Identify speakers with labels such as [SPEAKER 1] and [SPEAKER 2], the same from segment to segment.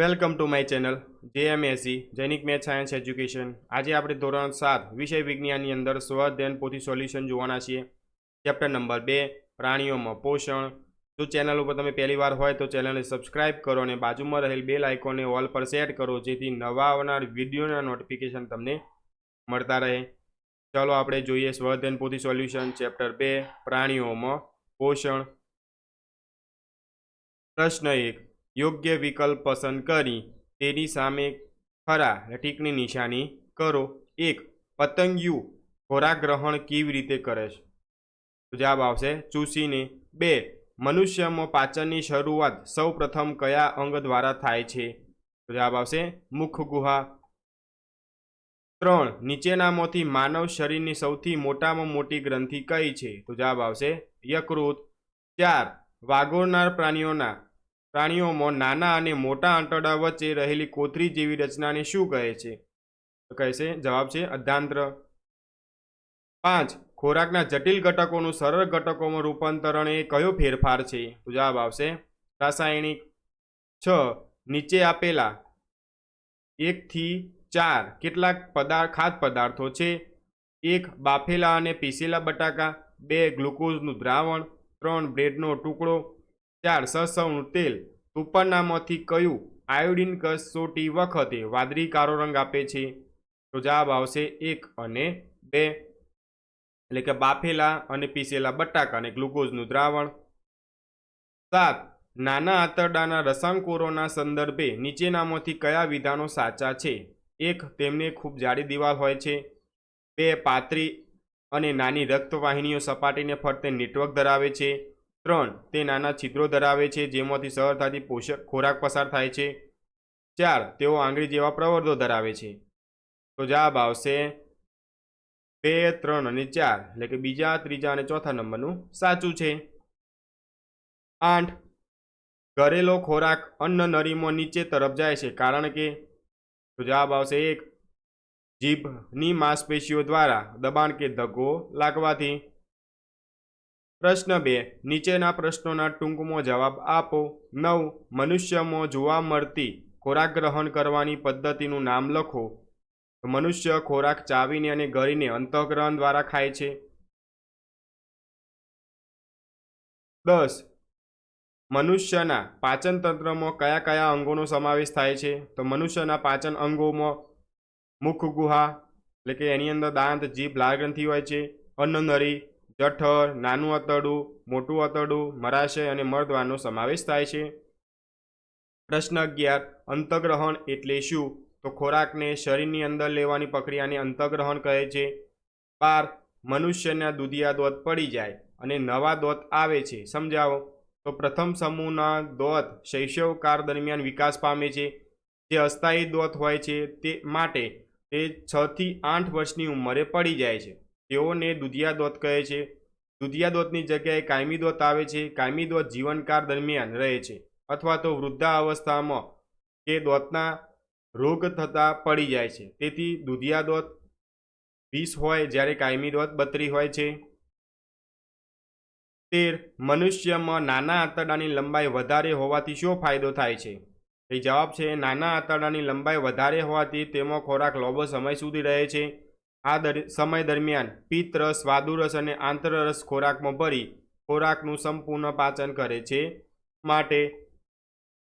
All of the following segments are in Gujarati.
[SPEAKER 1] Welcome to my channel, JMSC, Jainik math science, education. આજે આપણે ધોરણ સાત, વિષય વિજ્ઞાનની અંદર સ્વઅધ્યયન પોથી સોલ્યુશન જોવાના છીએ. ચેપ્ટર નંબર બે, પ્રાણીઓમાં પોષણ. જો ચેનલ ઉપર તમે પહેલી વાર હોય તો ચેનલને સબસ્ક્રાઇબ કરો અને બાજુમાં રહેલ બેલ આઇકોનને ઓલ પર સેટ કરો, જેથી નવા આવનાર વિડીયોના નોટિફિકેશન તમને મળતા રહે. ચાલો આપણે જોઈએ સ્વઅધ્યયન પોથી સોલ્યુશન, ચેપ્ટર બે, પ્રાણીઓમાં પોષણ. પ્રશ્ન એક યોગ્ય વિકલ્પ પસંદ કરી તેની સામે ખરા ટીકની નિશાની કરો. એક, પતંગિયું ખોરાક ગ્રહણ કેવી રીતે કરે છે? તો જવાબ આવશે ચૂસીને. બે, મનુષ્યમાં પાચનની શરૂઆત સૌ પ્રથમ કયા અંગ દ્વારા થાય છે? તો જવાબ આવશે મુખ ગુહા ત્રણ, નીચેનામાંથી માનવ શરીરની સૌથી મોટામાં મોટી ગ્રંથિ કઈ છે? તો જવાબ આવશે યકૃત. ચાર વાગોરનાર પ્રાણીઓના પ્રાણીઓમાં નાના અને મોટા આંતરડા વચ્ચે રહેલી કોથરી જેવી રચનાને શું કહે છે? કહે છે, જવાબ છે, અર્ધાંત્ર. પાંચ, ખોરાકના જટિલ ઘટકોનું સરળ ઘટકોમાં રૂપાંતરણ એ કયો ફેરફાર છે? જવાબ આવશે, રાસાયણિક. છ, નીચે આપેલા. એકથી ચાર, કેટલાક પદાર્થ ખાદ્ય પદાર્થો છે. એક, બાફેલા અને પીસેલા બટાકા. બે, ગ્લુકોઝનું દ્રાવણ. ત્રણ, બ્રેડનો ટુકડો. ચાર સરસવનું તેલ ઉપરનામાંથી કયું આયોડિન કસોટી વખતે વાદળી કાળો રંગ આપે છે? તો જવાબ આવશે એક અને બે. એટલે કે બાફેલા અને પીસેલા બટાકા અને ગ્લુકોઝનું દ્રાવણ. સાત, નાના આંતરડાના રસાંકોરોના સંદર્ભે નીચેનામાંથી કયા વિધાનો સાચા છે? એક, તેમને ખૂબ જાડી દિવાલ હોય છે. બે, પાતળી અને નાની રક્તવાહિનીઓ સપાટીને ફરતે નેટવર્ક ધરાવે છે. ત્રણ તે નાના છિદ્રો ધરાવે છે, જેમાંથી સરળતાથી પોષક ખોરાક પસાર થાય છે. ચાર, તેઓ આંગળી જેવા પ્રવર્ધો ધરાવે છે. તો જવાબ આવશે બે, ત્રણ અને ચાર, એટલે કે બીજા, ત્રીજા અને ચોથા નંબરનું સાચું છે. આઠ, ઘરેલો ખોરાક અન્ન નરીમાં નીચે તરફ જાય છે, કારણ કે તો જવાબ આવશે એક, જીભની માંસપેશીઓ દ્વારા દબાણ કે ધક્કો લાગવાથી પ્રશ્ન બે, નીચેના પ્રશ્નોના ટૂંકમાં જવાબ આપો. નવ, મનુષ્યમાં જોવા મળતી ખોરાક ગ્રહણ કરવાની પદ્ધતિનું નામ લખો. મનુષ્ય ખોરાક ચાવીને અને ગળીને અંતઃગ્રહણ દ્વારા ખાય છે. દસ, મનુષ્યના પાચન તંત્રમાં કયા કયા અંગોનો સમાવેશ થાય છે? તો મનુષ્યના પાચન અંગોમાં મુખ ગુહા એટલે કે એની અંદર દાંત, જીભ, લાળ હોય છે. અન્નનળી જઠર, નાનું આંતરડું મોટું આંતરડું મરાશય અને મર્દવાનો સમાવેશ થાય છે. પ્રશ્ન અગિયાર, અંતગ્રહણ એટલે શું? તો ખોરાકને શરીરની અંદર લેવાની પ્રક્રિયાને અંતગ્રહણ કહે છે. બાર, મનુષ્યના દુધિયા દોત પડી જાય અને નવા દોત આવે છે. સમજાવો. તો પ્રથમ સમૂહના દોત શૈશવકાળ દરમિયાન વિકાસ પામે છે. જે અસ્થાયી દોત હોય છે તે માટે તે છથી આઠ વર્ષની ઉંમરે પડી જાય છે. તેઓને દુધિયા દોત કહે છે. દુધિયા દોતની જગ્યાએ કાયમી દોત આવે છે. કાયમી દોત જીવનકાળ દરમિયાન રહે છે અથવા તો વૃદ્ધા અવસ્થામાં કે દોતના રોગ થતાં પડી જાય છે. તેથી દુધિયા દોત વીસ હોય જ્યારે કાયમી દોત બત્રી હોય છે. તેર, મનુષ્યમાં નાના આંતરડાની લંબાઈ વધારે હોવાથી શું ફાયદો થાય છે? એ જવાબ છે, નાના આંતરડાની લંબાઈ વધારે હોવાથી તેમાં ખોરાક લાંબો સમય સુધી રહે છે. આ સમય દરમિયાન પિત્તરસ, વાદુરસ અને આંતરરસ ખોરાકમાં ભરી ખોરાકનું સંપૂર્ણ પાચન કરે છે. માટે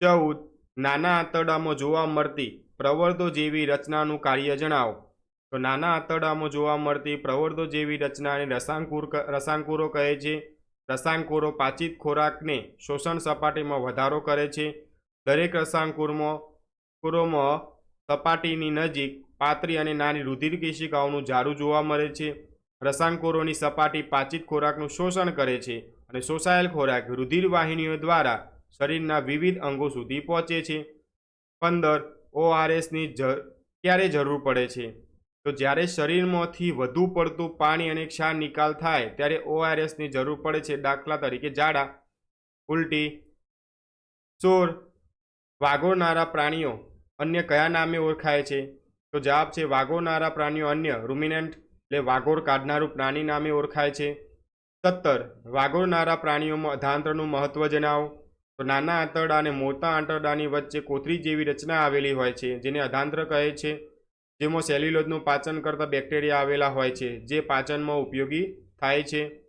[SPEAKER 1] ચૌદ નાના આંતરડામાં જોવા મળતી પ્રવર્ધો જેવી રચનાનું કાર્ય જણાવો. તો નાના આંતરડામાં જોવા મળતી પ્રવર્ધો જેવી રચનાને રસાંકુર રસાંકુરો કહે છે. રસાંકુરો પાચિત ખોરાકને શોષણ સપાટીમાં વધારો કરે છે. દરેક રસાંકુરમાં, કુરોમાં સપાટીની નજીક પાતળી અને નાની રુધિર કેશિકાઓનું ઝાડું જોવા મળે છે. રસાંકોરોની સપાટી પાચિત ખોરાકનું શોષણ કરે છે અને શોષાયેલ ખોરાક રુધિર વાહિનીઓ દ્વારા શરીરના વિવિધ અંગો સુધી પહોંચે છે. પંદર ઓઆરએસની ક્યારે જરૂર પડે છે? તો જ્યારે શરીરમાંથી વધુ પડતું પાણી અને ક્ષાર નિકાલ થાય, ત્યારે ઓઆરએસની જરૂર પડે છે દાખલા તરીકે ઝાડા ઉલટી, ચોર વાગોળનારા પ્રાણીઓ, અન્ય કયા નામે ઓળખાય છે? તો જવાબ છે વાગોરનારા પ્રાણીઓ અન્ય, રૂમિનન્ટ એટલે વાગોર કાઢનારું પ્રાણી નામે ઓળખાય છે. સત્તર વાગોરનારા પ્રાણીઓમાં અધાંતરનું મહત્વ જણાવો. તો નાના આંતરડા અને મોટા આંતરડાની વચ્ચે કોથરી જેવી રચના આવેલી હોય છે, જેને અધાંત્ર કહે છે, જેમાં સેલ્યુલોઝનું પાચન કરતા બેક્ટેરિયા આવેલા હોય છે, જે પાચનમાં ઉપયોગી થાય છે.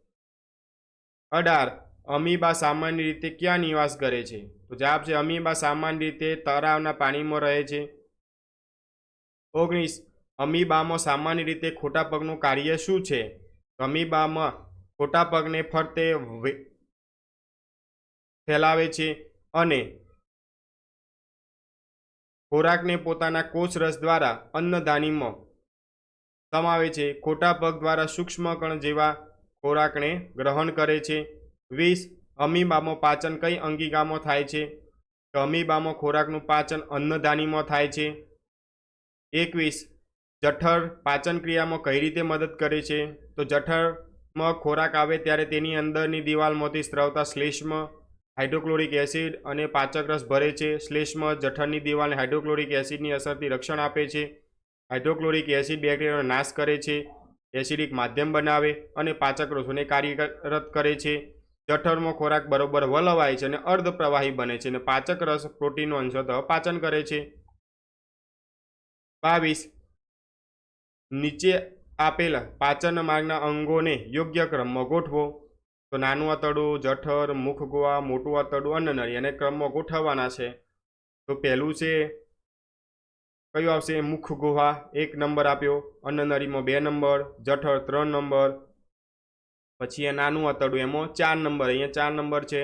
[SPEAKER 1] અઢાર, અમીબા સામાન્ય રીતે ક્યાં નિવાસ કરે છે? તો જવાબ છે, અમીબા સામાન્ય રીતે તળાવના પાણીમાં રહે છે. ઓગણીસ, અમીબામાં સામાન્ય રીતે ખોટા પગનું કાર્ય શું છે? અમીબામાં ખોટા પગને ફરતે ફેલાવે છે અને ખોરાકને પોતાના કોષરસ દ્વારા અન્નદાનીમાં સમાવે છે. ખોટા પગ દ્વારા સૂક્ષ્મ કણ જેવા ખોરાકને ગ્રહણ કરે છે. વીસ, અમીબામાં પાચન કઈ અંગિકામાં થાય છે? અમીબામાં ખોરાકનું પાચન અન્નદાનીમાં થાય છે. એકવીસ. જઠર પાચન ક્રિયામાં કઈ રીતે મદદ કરે છે? તો જઠરમાં ખોરાક આવે ત્યારે તેની અંદરની દિવાલમાંથી સ્ત્રવતા શ્લેષ્મ હાઇડ્રોક્લોરિક એસિડ અને પાચક રસ ભરે છે. શ્લેષ્મ જઠરની દિવાલને હાઇડ્રોક્લોરિક એસિડની અસરથી રક્ષણ આપે છે. હાઇડ્રોક્લોરિક એસિડ બેક્ટેરિયાનો નાશ કરે છે. એસિડિક માધ્યમ બનાવે અને પાચક રસોને કાર્યરત કરે છે. જઠરમાં ખોરાક બરોબર વલવાય છે અને અર્ધ પ્રવાહી બને છે અને પાચક રસ પ્રોટીનનો અંશતઃ પાચન કરે છે. બાવીસ. નીચે આપેલા પાચન માર્ગના અંગોને યોગ્ય ક્રમમાં ગોઠવો. તો નાનું આંતરડું જઠર મુખ ગુહા મોટું અતડું અન્નનળી અને ક્રમમાં ગોઠવવાના છે. તો પહેલું છે, કયું આવશે? મુખ ગુહા એક નંબર આપ્યો. અન્નનળીમાં બે નંબર, જઠર ત્રણ નંબર. પછી એ નાનું અતડું એમાં ચાર નંબર. અહીંયા ચાર નંબર છે.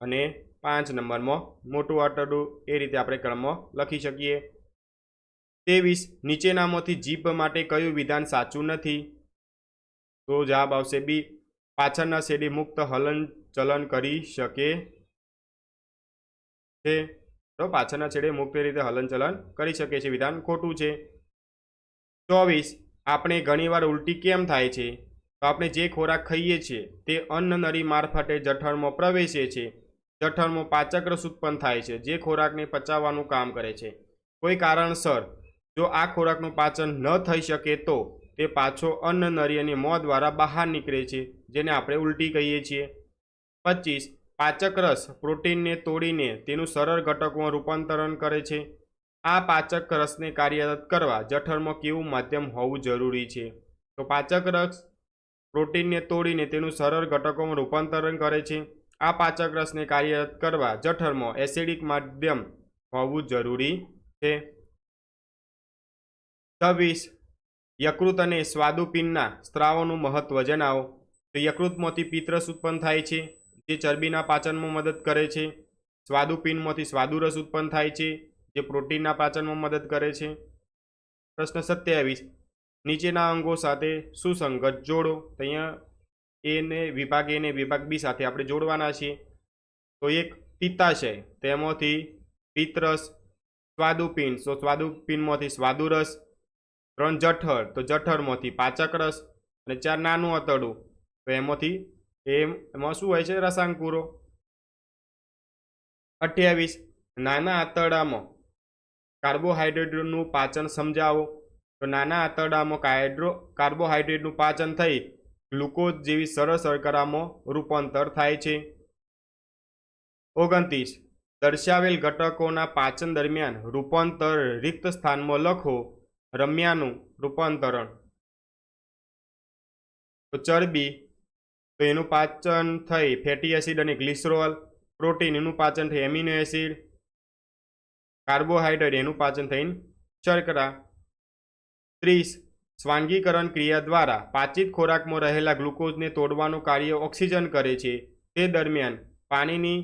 [SPEAKER 1] અને પાંચ નંબરમાં મોટું આંતરડું એ રીતે આપણે ક્રમમાં લખી શકીએ. ત્રેવીસ નીચેનામાંથી જીભ માટે કયું વિધાન સાચું નથી? તો જવાબ આવશે બી. પાછળના શેરી મુક્ત હલન ચલન કરી શકે છે. તો પાછળના છેડે મુક્ત રીતે હલનચલન કરી શકે છે. વિધાન ખોટું છે. ચોવીસ, આપણે ઘણીવાર ઉલટી કેમ થાય છે? તો આપણે જે ખોરાક ખાઈએ છીએ તે અન્ન નળી મારફતે જઠરમાં પ્રવેશે છે. જઠરમાં પાચક રસ ઉત્પન્ન થાય છે. જે ખોરાકને પચાવવાનું કામ કરે છે. કોઈ કારણસર જો આ ખોરાકનું પાચન ન થઈ શકે તો તે પાછો અન્ન નળી અને મોં દ્વારા બહાર નીકળે છે, જેને આપણે ઉલટી કહીએ છીએ. પચીસ. પાચક રસ પ્રોટીનને તોડીને તેનું સરળ ઘટકોમાં રૂપાંતરણ કરે છે. આ પાચક રસને કાર્યરત કરવા જઠરમાં કેવું માધ્યમ હોવું જરૂરી છે? તો પાચક રસ પ્રોટીનને તોડીને તેનું સરળ ઘટકોમાં રૂપાંતરણ કરે છે. આ પાચક રસને કાર્યરત કરવા જઠરમાં એસિડિક માધ્યમ હોવું જરૂરી છે. છવ્વીસ યકૃત અને સ્વાદુપિંડના સ્ત્રાવોનું મહત્વ જણાવો. તો યકૃતમાંથી પિત્તરસ ઉત્પન્ન થાય છે, જે ચરબીના પાચનમાં મદદ કરે છે. સ્વાદુપિંડમાંથી સ્વાદુરસ ઉત્પન્ન થાય છે, જે પ્રોટીનના પાચનમાં મદદ કરે છે. પ્રશ્ન સત્યાવીસ. નીચેના અંગો સાથે સુસંગત જોડો. તો અહીંયા એને વિભાગ એને વિભાગ બી સાથે આપણે જોડવાના છીએ. તો એક પિત્તાશય, તેમાંથી પિત્તરસ સ્વાદુપિંડ. તો સ્વાદુપિંડમાંથી સ્વાદુરસ ત્રણ જઠર, તો જઠરમાંથી પાચક રસ અને ચાર નાનું અતડું. તો એમાંથી એમ, એમાં શું હોય છે રસાંકુરો અઠ્યાવીસ. નાના આંતરડામાં કાર્બોહાઈડ્રેટનું પાચન સમજાવો. તો નાના આંતરડામાં કાર્ડ્રો કાર્બોહાઈડ્રેટનું પાચન થઈ ગ્લુકોઝ જેવી સરળ શર્કરામાં રૂપાંતર થાય છે. ઓગણત્રીસ. દર્શાવેલ ઘટકોના પાચન દરમિયાન રૂપાંતર રિક્ત સ્થાનમાં લખો. રમ્યાનું રૂપાંતરણ. તો ચરબી, તો એનું પાચન થઈ ફેટી એસિડ અને ગ્લિસરોલ પ્રોટીન એનું પાચન થઈ એમિનો એસિડ કાર્બોહાઈડ્રેટ એનું પાચન થઈને શર્કરા. ત્રીસ, સ્વાંગીકરણ ક્રિયા દ્વારા પાચિત ખોરાકમાં રહેલા ગ્લુકોઝને તોડવાનું કાર્ય ઓક્સિજન કરે છે. તે દરમિયાન પાણીની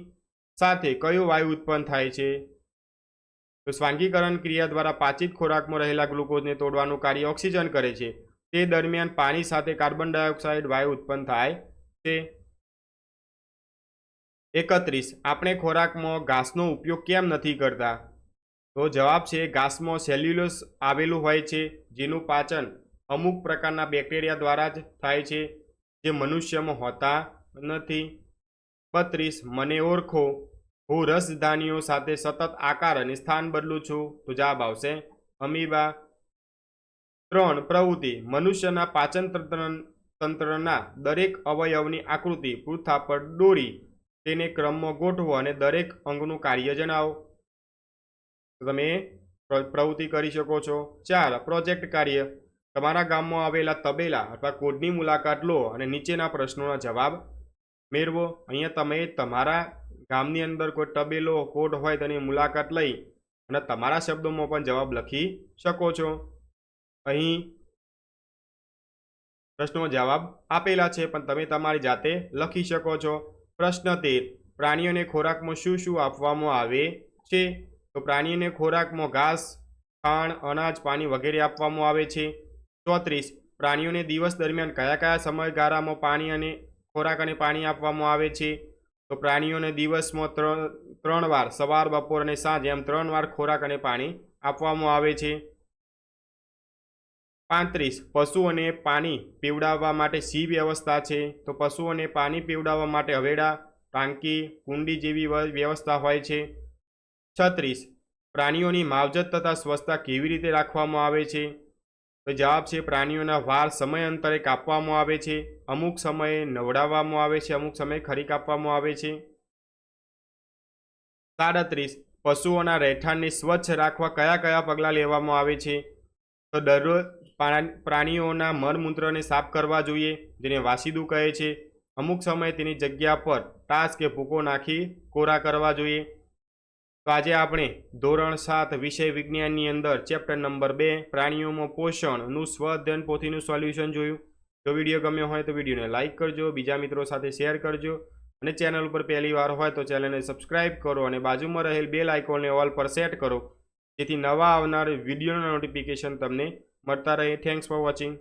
[SPEAKER 1] સાથે કયો વાયુ ઉત્પન્ન થાય છે? તો સ્વાંગીકરણ ક્રિયા દ્વારા પાચિત ખોરાકમાં રહેલા ગ્લુકોઝને તોડવાનું કાર્ય ઓક્સિજન કરે છે. તે દરમિયાન પાણી સાથે કાર્બન ડાયોક્સાઇડ વાયુ ઉત્પન્ન થાય છે. એકત્રીસ. આપણે ખોરાકમાં ઘાસનો ઉપયોગ કેમ નથી કરતા? તો જવાબ છે, ઘાસમાં સેલ્યુલોસ આવેલું હોય છે, જેનું પાચન અમુક પ્રકારના બેક્ટેરિયા દ્વારા જ થાય છે, જે મનુષ્યમાં હોતા નથી. બત્રીસ. મને ઓળખો. હું રસધાનીઓ સાથે સતત આકાર અને સ્થાન બદલું છું. તો જવાબ આવશે, અમીબા. ત્રણ, પ્રવૃત્તિ. મનુષ્યના પાચન તંત્ર, તંત્રના દરેક અવયવની આકૃતિ પૃથા પર દોરી, તેને ક્રમમાં ગોઠવો અને દરેક અંગનું કાર્ય જણાવો. તમે પ્ર- પ્રવૃત્તિ કરી શકો છો. ચાર, પ્રોજેક્ટ કાર્ય. તમારા ગામમાં આવેલા તબેલા અથવા કોડની મુલાકાત લો અને નીચેના પ્રશ્નોના જવાબ મેળવો. અહીંયા તમે તમારા ગામની અંદર કોઈ તબેલો કોટ હોય તેની મુલાકાત લઈ અને તમારા શબ્દોમાં પણ જવાબ લખી શકો છો. અહીં પ્રશ્નો જવાબ આપેલા છે, પણ તમે તમારી જાતે લખી શકો છો. પ્રશ્ન તેર, પ્રાણીઓને ખોરાકમાં શું શું આપવામાં આવે છે? તો પ્રાણીઓને ખોરાકમાં ઘાસ ખાણ અનાજ, પાણી વગેરે આપવામાં આવે છે. ચોત્રીસ, પ્રાણીઓને દિવસ દરમિયાન કયા કયા સમયગાળામાં પાણી અને ખોરાક અને પાણી આપવામાં આવે છે? તો પ્રાણીઓને દિવસમાં ત્રણ ત્રણ વાર, સવાર, બપોર અને સાંજ એમ ત્રણ વાર ખોરાક અને પાણી આપવામાં આવે છે. પાંત્રીસ, પશુઓને પાણી પીવડાવવા માટે સી વ્યવસ્થા છે. તો પશુઓને પાણી પીવડાવવા માટે હવેડા ટાંકી, કુંડી જેવી વ્યવસ્થા હોય છે. છત્રીસ, પ્રાણીઓની માવજત તથા સ્વચ્છતા કેવી રીતે રાખવામાં આવે છે? તો જવાબ છે, પ્રાણીઓના વાળ સમયાંતરે કાપવામાં આવે છે, અમુક સમયે નવડાવવામાં આવે છે, અમુક સમયે ખરી કાપવામાં આવે છે. સાડત્રીસ, પશુઓના રહેઠાણને સ્વચ્છ રાખવા કયા કયા પગલાં લેવામાં આવે છે? તો દરરોજ પ્રાણીઓના મળમૂત્રને સાફ કરવા જોઈએ, જેને વાસીદું કહે છે. અમુક સમયે તેની જગ્યા પર ટાસ કે ભૂકો નાખી કોરા કરવા જોઈએ. તો આજે આપણે ધોરણ સાત વિષય વિજ્ઞાનની અંદર ચેપ્ટર નંબર બે, પ્રાણીઓમાં પોષણનું સ્વ અધ્યયન પોથીનું સોલ્યુશન જોયું. જો વીડિયો ગમ્યો હોય તો વિડીયોને લાઇક કરજો, બીજા મિત્રો સાથે શેર કરજો અને ચેનલ ઉપર પહેલી વાર હોય તો ચેનલને સબસ્ક્રાઇબ કરો અને બાજુમાં રહેલ બેલ આઇકોનને ઓલ પર સેટ કરો. જેથી નવા આવનાર વિડીયોના નોટિફિકેશન તમને મળતા રહે. Thanks for watching